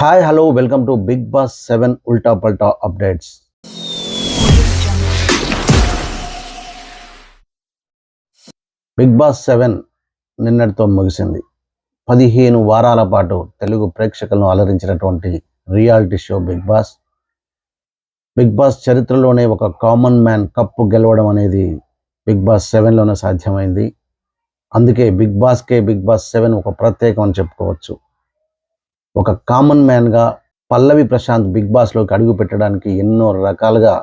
Hi hello welcome to Bigg Boss seven Ulta Palta updates. Bigg Boss seven నిన్నటితో ముగిసింది. పదిహేను వారాల పాటు తెలుగు ప్రేక్షకులను అలరించినటువంటి reality show Bigg Boss. Bigg Boss చరిత్రలోనే ఒక కామన్ మ్యాన్ కప్పు గెలవడం అనేది బిగ్ బాస్ సెవెన్లోనే సాధ్యమైంది. అందుకే బిగ్ బాస్కే బిగ్ బాస్ సెవెన్ ఒక ప్రత్యేకం అని చెప్పుకోవచ్చు. ఒక కామన్ మ్యాన్గా పల్లవి ప్రశాంత్ బిగ్ బాస్లోకి అడుగు పెట్టడానికి ఎన్నో రకాలుగా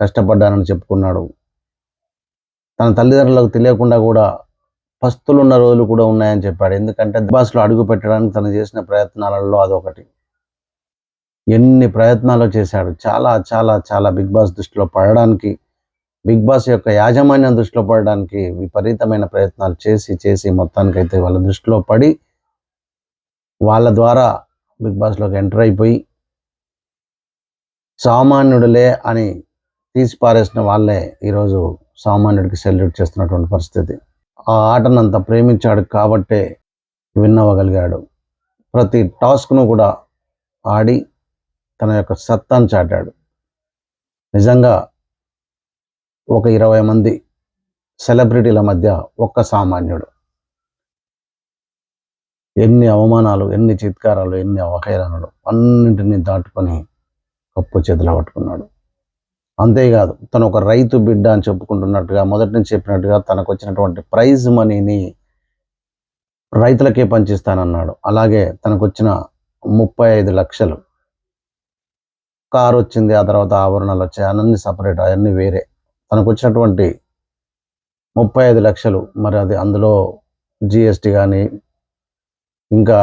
కష్టపడ్డానని చెప్పుకున్నాడు. తన తల్లిదండ్రులకు తెలియకుండా కూడా పస్తులున్న రోజులు కూడా ఉన్నాయని చెప్పాడు. ఎందుకంటే బాస్లో అడుగు పెట్టడానికి తను చేసిన ప్రయత్నాలలో అదొకటి. ఎన్ని ప్రయత్నాలు చేశాడు. చాలా చాలా చాలా బిగ్ బాస్ దృష్టిలో పడడానికి బిగ్ బాస్ యొక్క యాజమాన్యం దృష్టిలో పడడానికి విపరీతమైన ప్రయత్నాలు చేసి చేసి మొత్తానికైతే వాళ్ళ దృష్టిలో పడి వాళ్ళ ద్వారా బిగ్ బాస్లోకి ఎంటర్ అయిపోయి సామాన్యుడులే అని తీసి పారేసిన వాళ్ళే ఈరోజు సామాన్యుడికి సెల్యూట్ చేస్తున్నటువంటి పరిస్థితి. ఆ ఆటనంత ప్రేమించాడు కాబట్టే విన్ అవ్వగలిగాడు ప్రతి టాస్క్ను కూడా ఆడి తన యొక్క సత్తాను చాటాడు. నిజంగా ఒక ఇరవై మంది సెలబ్రిటీల మధ్య ఒక్క సామాన్యుడు. ఎన్ని అవమానాలు ఎన్ని చిత్కారాలు ఎన్ని అవహేళనలు అన్నింటినీ దాటుకొని కప్పు చేతిలో పట్టుకున్నాడు. అంతేకాదు తను ఒక రైతు బిడ్డ అని చెప్పుకుంటున్నట్టుగా మొదటి నుంచి చెప్పినట్టుగా తనకు వచ్చినటువంటి ప్రైజ్ మనీని రైతులకే పంచిస్తానన్నాడు. అలాగే తనకు వచ్చిన ముప్పై ఐదు లక్షలు. కారు వచ్చింది ఆ తర్వాత ఆభరణాలు వచ్చాయి అన్నీ సపరేట్ అవన్నీ వేరే. తనకు వచ్చినటువంటి ముప్పై ఐదు లక్షలు మరి అది అందులో జిఎస్టీ కానీ ఇంకా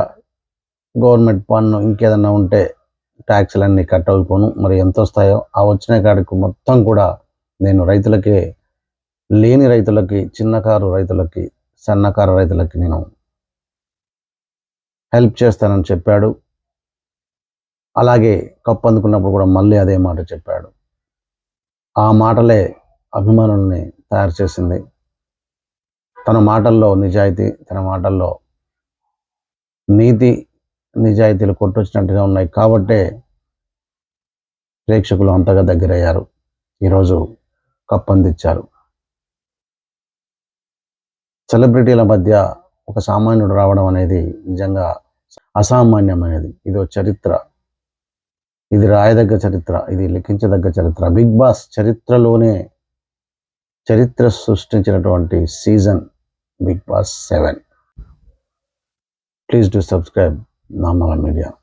గవర్నమెంట్ పన్ను ఇంకేదన్నా ఉంటే ట్యాక్స్లన్నీ కట్ అయిపోను మరి ఎంత వస్తాయో ఆ వచ్చిన కాడికి మొత్తం కూడా నేను రైతులకే లేని రైతులకి చిన్నకారు రైతులకి సన్నకారు రైతులకి నేను హెల్ప్ చేస్తానని చెప్పాడు. అలాగే కప్పు అందుకున్నప్పుడు కూడా మళ్ళీ అదే మాట చెప్పాడు. ఆ మాటలే అభిమానుల్ని తయారు చేసింది. తన మాటల్లో నిజాయితీ తన మాటల్లో నీతి నిజాయితీలు కొట్టొచ్చినట్టుగా ఉన్నాయి కాబట్టే ప్రేక్షకులు అంతగా దగ్గరయ్యారు. ఈరోజు కప్పందిచ్చారు సెలబ్రిటీల మధ్య ఒక సామాన్యుడు రావడం అనేది నిజంగా అసామాన్యమైనది. ఇది చరిత్ర. ఇది రాయదగ్గ చరిత్ర. ఇది లిఖించదగ్గ చరిత్ర. బిగ్ బాస్ చరిత్రలోనే చరిత్ర సృష్టించినటువంటి season Bigg Boss seven. Please do subscribe Namara Media.